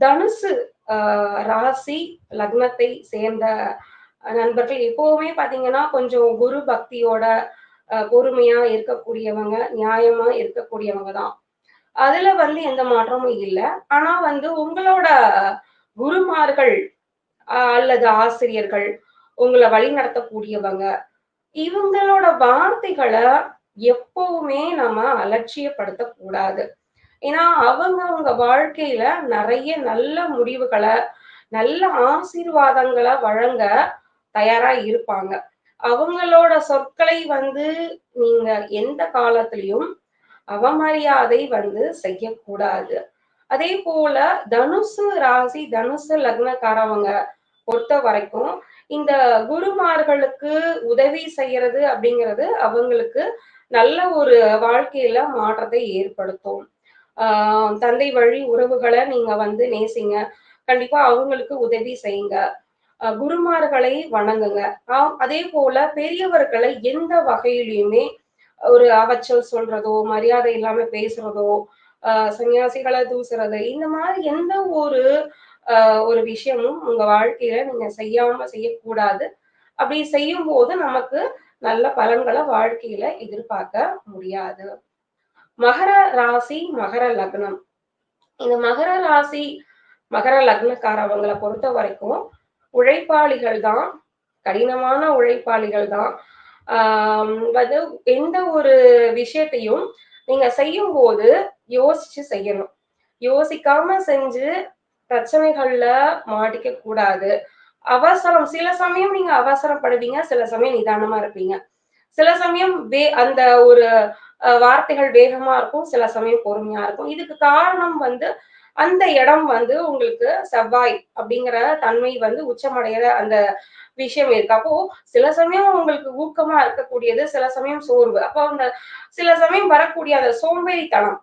தனுசு ராசி லக்னத்தை சேர்ந்த நண்பர்கள் எப்பவுமே பாத்தீங்கன்னா கொஞ்சம் குரு பக்தியோட பொறுமையா இருக்கக்கூடியவங்க நியாயமா இருக்கக்கூடியவங்க தான். அதுல வந்து எந்த மாற்றமும் இல்லை. ஆனா வந்து உங்களோட குருமார்கள் அல்லது ஆசிரியர்கள் உங்களை வழி நடத்தக்கூடியவங்க இவங்களோட வார்த்தைகளை எப்பவுமே நம்ம அலட்சியப்படுத்த கூடாது ஏன்னா அவங்க அவங்க வாழ்க்கையில நிறைய நல்ல முடிவுகளை நல்ல ஆசீர்வாதங்களை வழங்க தயாரா இருப்பாங்க. அவங்களோட சொற்களை வந்து நீங்க எந்த காலத்திலையும் அவமரியாதை வந்து செய்யக்கூடாது. அதே போல தனுசு ராசி தனுசு லக்னக்காரவங்க பொறுத்த வரைக்கும் இந்த குருமார்களுக்கு உதவி செய்யறது அப்படிங்கிறது அவங்களுக்கு நல்ல ஒரு வாழ்க்கையில மாற்றத்தை ஏற்படுத்தும். ஆஹ் தந்தை வழி உறவுகளை நீங்க வந்து நேசிங்க. கண்டிப்பா அவங்களுக்கு உதவி செய்யுங்க. குருமார்களை வணங்குங்க. அதே போல பெரியவர்களை எந்த வகையிலையுமே ஒரு அவச்சல் சொல்றதோ மரியாதை இல்லாம பேசுறதோ ஆஹ் சன்னியாசிகளை தூசுறது இந்த மாதிரி எந்த ஒரு ஒரு விஷயமும் உங்க வாழ்க்கையில நீங்க செய்யாம செய்யக்கூடாது. அப்படி செய்யும் போது நமக்கு நல்ல பலன்களை வாழ்க்கையில எதிர்பார்க்க முடியாது. மகர ராசி மகர லக்னம். இந்த மகர ராசி மகர லக்னக்காரவங்களை பொறுத்த வரைக்கும் உழைப்பாளிகள் தான் கடினமான உழைப்பாளிகள் தான். ஆஹ் வந்து எந்த ஒரு விஷயத்தையும் நீங்க செய்யும் போது யோசிச்சு செய்யணும். யோசிக்காம செஞ்சு பிரச்சனைகள்ல மாட்டிக்க கூடாது. அவசரம் சில சமயம் நீங்க அவசரப்படுவீங்க சில சமயம் நிதானமா இருப்பீங்க. சில சமயம் வே அந்த ஒரு வார்த்தைகள் வேகமா இருக்கும் சில சமயம் பொறுமையா இருக்கும். இதுக்கு காரணம் வந்து அந்த இடம் வந்து உங்களுக்கு செவ்வாய் அப்படிங்கிற தன்மை வந்து உச்சமடைகிற அந்த விஷயம் இருக்கு. அப்போ சில சமயம் உங்களுக்கு ஊக்கமா இருக்கக்கூடியது சில சமயம் சோர்வு. அப்போ அந்த சில சமயம் வரக்கூடிய அந்த சோம்பேறித்தனம்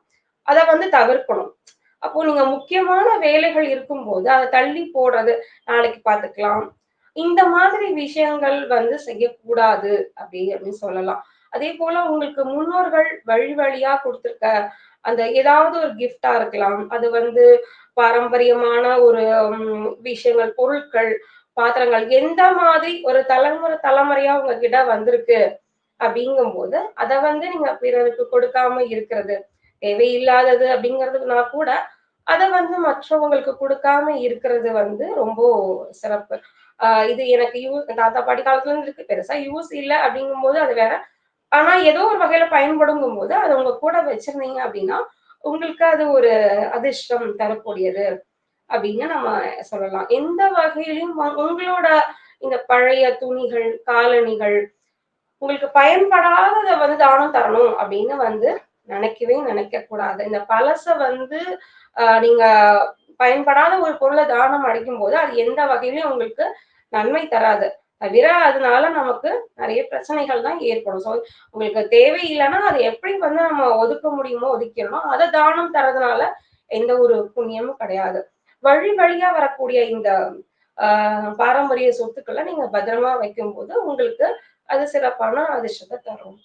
அதை வந்து தவிர்க்கணும். அப்போ நீங்க முக்கியமான வேலைகள் இருக்கும்போது அதை தள்ளி போடுறது நாளைக்கு பார்த்துக்கலாம். இந்த மாதிரி விஷயங்கள் வந்து செய்யக்கூடாது அப்படி அப்படின்னு சொல்லலாம். அதே போல உங்களுக்கு முன்னோர்கள் வழி வழியா கொடுத்துருக்க அந்த ஏதாவது ஒரு கிஃப்டா இருக்கலாம். அது வந்து பாரம்பரியமான ஒரு விஷயங்கள் பொருட்கள் பாத்திரங்கள் எந்த மாதிரி ஒரு தலைமுறை தலைமுறையா உங்ககிட்ட வந்திருக்கு அப்படிங்கும்போது அதை வந்து நீங்க பிறருக்கு கொடுக்காம இருக்கிறது தேவையில்லாதது அப்படிங்கிறதுனா கூட அதை வந்து மற்றவங்களுக்கு கொடுக்காம இருக்கிறது வந்து ரொம்ப சிறப்பு. ஆஹ் இது எனக்கு யூஸ் தாத்தா பாட்டி காலத்துல இருந்து இருக்கு பெருசா யூஸ் இல்லை அப்படிங்கும்போது அது வேற ஆனா ஏதோ ஒரு வகையில பயன்படுங்கும் போது அதை உங்க கூட வச்சிருந்தீங்க அப்படின்னா உங்களுக்கு அது ஒரு அதிர்ஷ்டம் தரக்கூடியது அப்படின்னு நம்ம சொல்லலாம். எந்த வகையிலும் உங்களோட இந்த பழைய துணிகள் காலணிகள் உங்களுக்கு பயன்படாததை வந்து தானம் தரணும் அப்படின்னு வந்து நினைக்கவே நினைக்க கூடாது இந்த பழச வந்து ஆஹ் நீங்க பயன்படாத ஒரு பொருளை தானம் அடைக்கும் போது அது எந்த வகையிலும் உங்களுக்கு நன்மை தராது. தவிர அதனால நமக்கு நிறைய பிரச்சனைகள் தான் ஏற்படும். ஸோ உங்களுக்கு தேவை இல்லைன்னா அதை எப்படி வந்து நம்ம ஒதுக்க முடியுமோ ஒதுக்கிடணும் அதை தானம் தரதுனால எந்த ஒரு புண்ணியமும் கிடையாது. வழி வழியா வரக்கூடிய இந்த ஆஹ் பாரம்பரிய சொத்துக்களை நீங்க பத்திரமா வைக்கும்போது உங்களுக்கு அது சிறப்பான அதிர்ஷ்டத்தை தரும்.